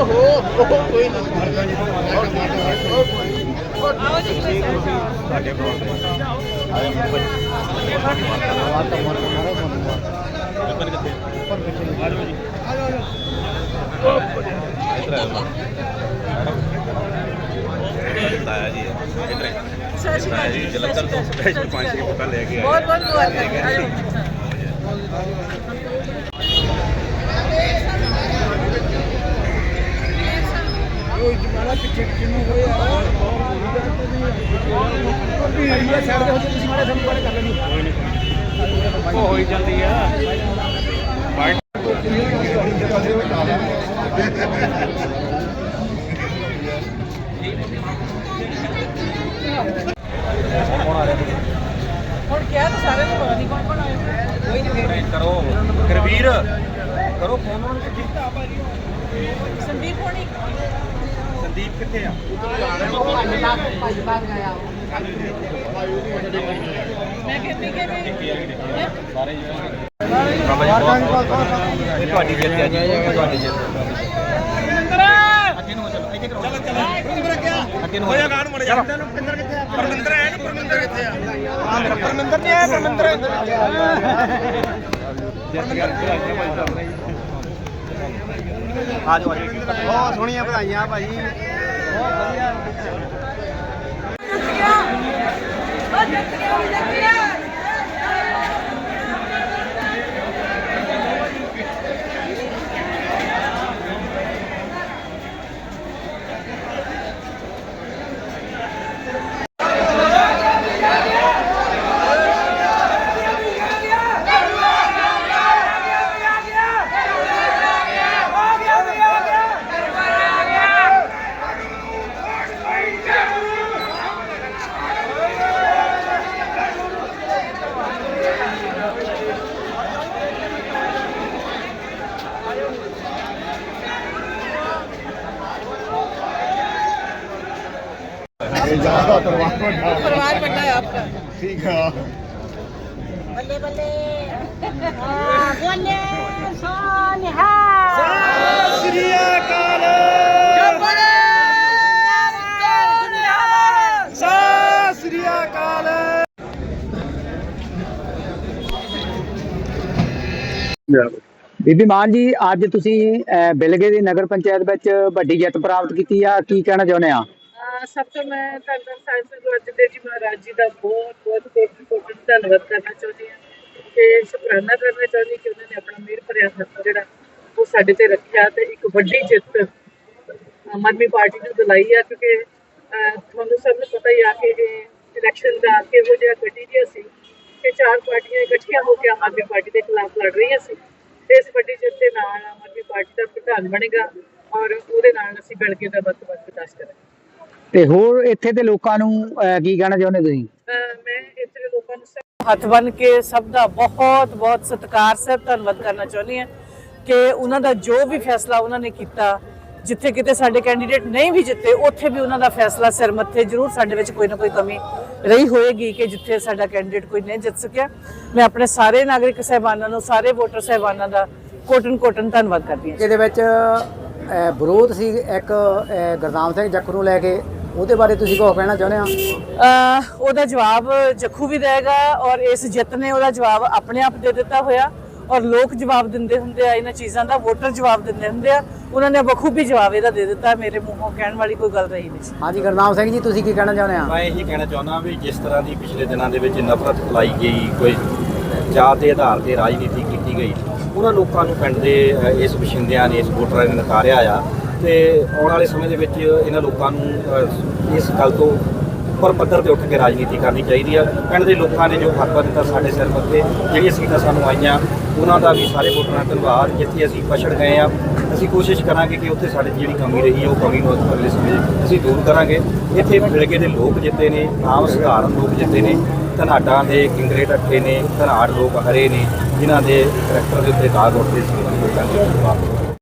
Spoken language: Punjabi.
ਓਹੋ ਕੋਈ ਨਹੀਂ ਸਾਡੇ ਤਾਇਆ ਜੀ ਇਧਰ ਸਤਿ ਸ਼੍ਰੀ ਅਕਾਲ ਜੀ ਜਲੰਧਰ ਤੋਂ ਸਪੈਸ਼ਲ ਪੰਜ ਛੇ ਬੁੱਕਾ ਲੈ ਕੇ ਆਏ ਬਹੁਤ ਬਹੁਤ ਮੁਬਾਰਕਾਂ ਆਜੋ ਉਹ ਜਮਾਨਾ ਪਿੱਛੇ ਪਿੱਛੇ ਨੂੰ ਹੋਇਆ ਇਹ ਸਾਈਡ ਦੇ ਹੋ ਤੁਸੀਂ ਮਾਰੇ ਸਾਨੂੰ ਬਾਰੇ ਕਰ ਲੈਣੀ ਉਹ ਹੋਈ ਜਾਂਦੀ ਆ। ਹੁਣ ਕਿਹਾ ਤਾਂ ਸਾਰੇ ਨੂੰ ਪਤਾ ਨਹੀਂ ਕੌਣ ਕੌਣ ਆਇਆ। ਕੋਈ ਨਹੀਂ ਫੇਰ। ਕਰੋ। ਕਰਵੀਰ ਕਰੋ ਫੋਨ। ਉਹਨਾਂ ਨੂੰ ਸੰਦੀਪ ਹੋਣੀ। ਸੰਦੀਪ ਕਿੱਥੇ ਆ? ਮੈਂ ਕਹਿੰਦੀ ਕਿ ਵੀ ਹੈਂ? ਬਾਬਾ ਜੀ ਬਹੁਤ ਇਹ ਤੁਹਾਡੀ ਜਿੱਤ ਹੈ ਜੀ ਤੁਹਾਡੀ ਜਿੱਤ। ਅੱਗੇ ਨੂੰ ਚਲੋ ਇੱਥੇ ਕਰੋ ਚਲੋ ਚਲੋ ਅੱਗੇ ਨੂੰ ਹੋਇਆ ਗਾਣ ਮੜ ਜਾ। ਪਰਮਿੰਦਰ ਕਿੱਥੇ ਆ ਪਰਮਿੰਦਰ ਹੈ ਨਾ ਪਰਮਿੰਦਰ ਕਿੱਥੇ ਆ? ਆ ਮੇਰਾ ਪਰਮਿੰਦਰ ਨਹੀਂ ਆਇਆ ਪਰਮਿੰਦਰ ਆ ਜਾਓ ਬਹੁਤ ਸੋਹਣੀਆਂ ਵਧਾਈਆਂ ਭਾਈ। परिवार बड़ा है आपका ਠੀਕ ਆ बल्ले बल्ले बोले सोनिहा ਸ੍ਰੀ ਅਕਾਲ ਸਤਿ ਸ੍ਰੀ ਅਕਾਲ ਬੀਬੀ ਮਾਨ ਜੀ ਅੱਜ ਤੁਸੀਂ ਅਹ, ਬਿਲਗੇ ਦੀ ਨਗਰ ਪੰਚਾਇਤ ਵਿੱਚ ਵੱਡੀ ਜਿੱਤ ਪ੍ਰਾਪਤ ਕੀਤੀ ਆ ਕੀ ਕਹਿਣਾ ਚਾਹੁੰਦੇ ਆ ਅਹ ਸਭ ਤੋਂ ਮੈਂ ਧੰਨਵਾਦ ਸਾਹਿਬ ਗੁਰੂ ਅਰਜਨ ਜੀ ਮਹਾਰਾਜ ਜੀ ਦਾ ਬਹੁਤ ਬਹੁਤ ਕੋਟि ਕੋਟि ਧੰਨਵਾਦ ਕਰਨਾ ਚਾਹੁੰਦੀ ਹਾਂ ਕਿ ਸ਼ੁਕਰਾਨਾ ਕਰਨਾ ਚਾਹੁੰਦੀ ਕਿ ਉਹਨਾਂ ਨੇ ਆਪਣਾ ਮਿਹਰ ਭਰਿਆ ਹੱਥ ਜਿਹੜਾ ਉਹ ਸਾਡੇ ਤੇ ਰੱਖਿਆ ਤੇ ਇੱਕ ਵੱਡੀ ਜਿੱਤ ਆਮ ਆਦਮੀ ਪਾਰਟੀ ਨੂੰ ਦਿਲਾਈ ਆ ਕਿਉਂਕਿ ਤੁਹਾਨੂੰ ਸਭ ਨੂੰ ਪਤਾ ਹੀ ਆ ਕਿ ਇਲੈਕਸ਼ਨ ਦਾ ਕਿਹੋ ਜਿਹਾ ਗੱਡੀ ਜਿਹਾ ਸੀ ਕਿ ਚਾਰ ਪਾਰਟੀਆਂ ਇਕੱਠੀਆਂ ਹੋ ਕੇ ਆਮ ਆਦਮੀ ਪਾਰਟੀ ਦੇ ਖਿਲਾਫ ਲੜ ਰਹੀਆਂ ਸੀ ਤੇ ਇਸ ਵੱਡੀ ਜਿੱਤ ਦੇ ਨਾਲ ਆਮ ਆਦਮੀ ਪਾਰਟੀ ਦਾ ਪ੍ਰਧਾਨ ਬਣੇਗਾ ਔਰ ਉਹਦੇ ਨਾਲ ਅਸੀਂ ਬਿਲਗੇ ਦਾ ਵੱਧ ਤੋਂ ਵੱਧ ਵਿਕਾਸ ਕਰਾਂਗੇ। ਤੇ ਹੋਰ ਇੱਥੇ ਦੇ ਲੋਕਾਂ ਨੂੰ ਕੀ ਕਹਿਣਾ ਚਾਹੁੰਦੇ ਤੁਸੀਂ? ਮੈਂ ਇੱਥੇ ਦੇ ਲੋਕਾਂ ਨੂੰ ਹੱਥ ਬਨ ਕੇ ਸਭ ਦਾ ਬਹੁਤ ਬਹੁਤ ਸਤਿਕਾਰ ਸਹਿਤ ਧੰਨਵਾਦ ਕਰਨਾ ਚਾਹੁੰਦੀ ਹਾਂ ਕਿ ਉਹਨਾਂ ਦਾ ਜੋ ਵੀ ਫੈਸਲਾ ਉਹਨਾਂ ਨੇ ਕੀਤਾ ਜਿੱਥੇ ਕਿਤੇ ਸਾਡੇ ਕੈਂਡੀਡੇਟ ਨਹੀਂ ਵੀ ਜਿੱਤੇ ਉੱਥੇ ਵੀ ਉਹਨਾਂ ਦਾ ਫੈਸਲਾ ਸਿਰ ਮੱਥੇ ਜ਼ਰੂਰ ਸਾਡੇ ਵਿੱਚ ਕੋਈ ਨਾ ਕੋਈ ਕਮੀ ਰਹੀ ਹੋਏਗੀ ਕਿ ਜਿੱਥੇ ਸਾਡਾ ਕੈਂਡੀਡੇਟ ਕੋਈ ਨਹੀਂ ਜਿੱਤ ਸਕਿਆ। ਮੈਂ ਆਪਣੇ ਸਾਰੇ ਨਾਗਰਿਕ ਸਹਿਬਾਨਾਂ ਨੂੰ ਸਾਰੇ ਵੋਟਰ ਸਹਿਬਾਨਾਂ ਦਾ ਕੋਟਨ ਕੋਟਨ ਧੰਨਵਾਦ ਕਰਦੀ ਹਾਂ। ਇਹਦੇ ਵਿੱਚ ਵਿਰੋਧ ਸੀ ਇੱਕ ਅਹ, ਗੁਰਨਾਮ ਸਿੰਘ ਜੱਖੂ ਨੂੰ ਲੈ ਕੇ ਉਹਦੇ ਬਾਰੇ ਤੁਸੀਂ ਕੁਝ ਕਹਿਣਾ ਚਾਹੁੰਦੇ ਆ ਅਹ ਉਹਦਾ ਜਵਾਬ ਜੱਖੂ ਵੀ ਦੇਗਾ ਔਰ ਇਸ ਜਿੱਤ ਨੇ ਉਹਦਾ ਜਵਾਬ ਆਪਣੇ ਆਪ ਦੇ ਦਿੱਤਾ ਹੋਇਆ ਔਰ ਲੋਕ ਜਵਾਬ ਦਿੰਦੇ ਹੁੰਦੇ ਆ ਇਹਨਾਂ ਚੀਜ਼ਾਂ ਦਾ ਵੋਟਰ ਜਵਾਬ ਦਿੰਦੇ ਹੁੰਦੇ ਆ। ਉਹਨਾਂ ਨੇ ਬਖੂਬੀ ਜਵਾਬ ਇਹਦਾ ਦੇ ਦਿੱਤਾ ਮੇਰੇ ਮੂੰਹੋਂ ਕਹਿਣ ਵਾਲੀ ਕੋਈ ਗੱਲ ਰਹੀ ਨਹੀਂ ਸੀ। ਹਾਂਜੀ ਗੁਰਨਾਮ ਸਿੰਘ ਜੀ ਤੁਸੀਂ ਕੀ ਕਹਿਣਾ ਚਾਹੁੰਦੇ ਆ ਮੈਂ ਇਹੀ ਕਹਿਣਾ ਚਾਹੁੰਦਾ ਵੀ ਜਿਸ ਤਰ੍ਹਾਂ ਦੀ ਪਿਛਲੇ ਦਿਨਾਂ ਦੇ ਵਿੱਚ ਨਫ਼ਰਤ ਫੈਲਾਈ ਗਈ ਕੋਈ ਜਾਤ ਦੇ ਆਧਾਰ ਤੇ ਰਾਜਨੀਤੀ ਕੀਤੀ ਗਈ ਉਹਨਾਂ ਲੋਕਾਂ ਨੂੰ ਪਿੰਡ ਦੇ ਇਸ ਵਸਿੰਦਿਆਂ ਨੇ ਇਸ ਵੋਟਰਾਂ ਨੇ ਨਕਾਰਿਆ ਆ। ਤੇ ਆਉਣ ਵਾਲੇ ਸਮੇਂ ਦੇ ਵਿੱਚ ਇਹਨਾਂ ਲੋਕਾਂ ਨੂੰ ਅ, ਇਸ ਗੱਲ ਤੋਂ ਉੱਪਰ ਪੱਧਰ ਤੇ ਉੱਠ ਕੇ ਰਾਜਨੀਤੀ ਕਰਨੀ ਚਾਹੀਦੀ ਆ। ਪਿੰਡ ਦੇ ਲੋਕਾਂ ਨੇ ਜੋ ਹੱਕ ਦਿੱਤਾ ਸਾਡੇ ਸਿਰ ਮੱਥੇ ਜਿਹੜੀਆਂ ਸੀਟਾਂ ਸਾਨੂੰ ਆਈਆਂ ਉਹਨਾਂ ਦਾ ਵੀ ਸਾਰੇ ਵੋਟਰਾਂ ਦਾ ਧੰਨਵਾਦ। ਜਿੱਥੇ ਅਸੀਂ ਪਛੜ ਗਏ ਆ ਅਸੀਂ ਕੋਸ਼ਿਸ਼ ਕਰਾਂਗੇ ਕਿ ਉੱਥੇ ਸਾਡੇ 'ਚ ਜਿਹੜੀ ਕਮੀ ਰਹੀ ਹੈ ਉਹ ਕਮੀ ਨੂੰ ਅਗਲੇ ਸਮੇਂ 'ਚ ਅਸੀਂ ਦੂਰ ਕਰਾਂਗੇ। ਇੱਥੇ ਮਿਲਕੇ ਦੇ ਲੋਕ ਜਿੱਤੇ ਨੇ ਆਮ ਸਧਾਰਨ ਲੋਕ ਜਿੱਤੇ ਨੇ। ਧਨਾਡਾਂ ਦੇ ਕਿੰਗਰੇ ਟੱਠੇ ਨੇ ਧਨਾੜ ਲੋਕ ਹਰੇ ਨੇ ਜਿਨ੍ਹਾਂ ਦੇ ਕਰੈਕਟਰ ਦੇ ਉੱਤੇ ਦਾਗ ਉੱਠਦੇ ਸੀ ਲੋਕਾਂ ਦੇ ਜਵਾਬ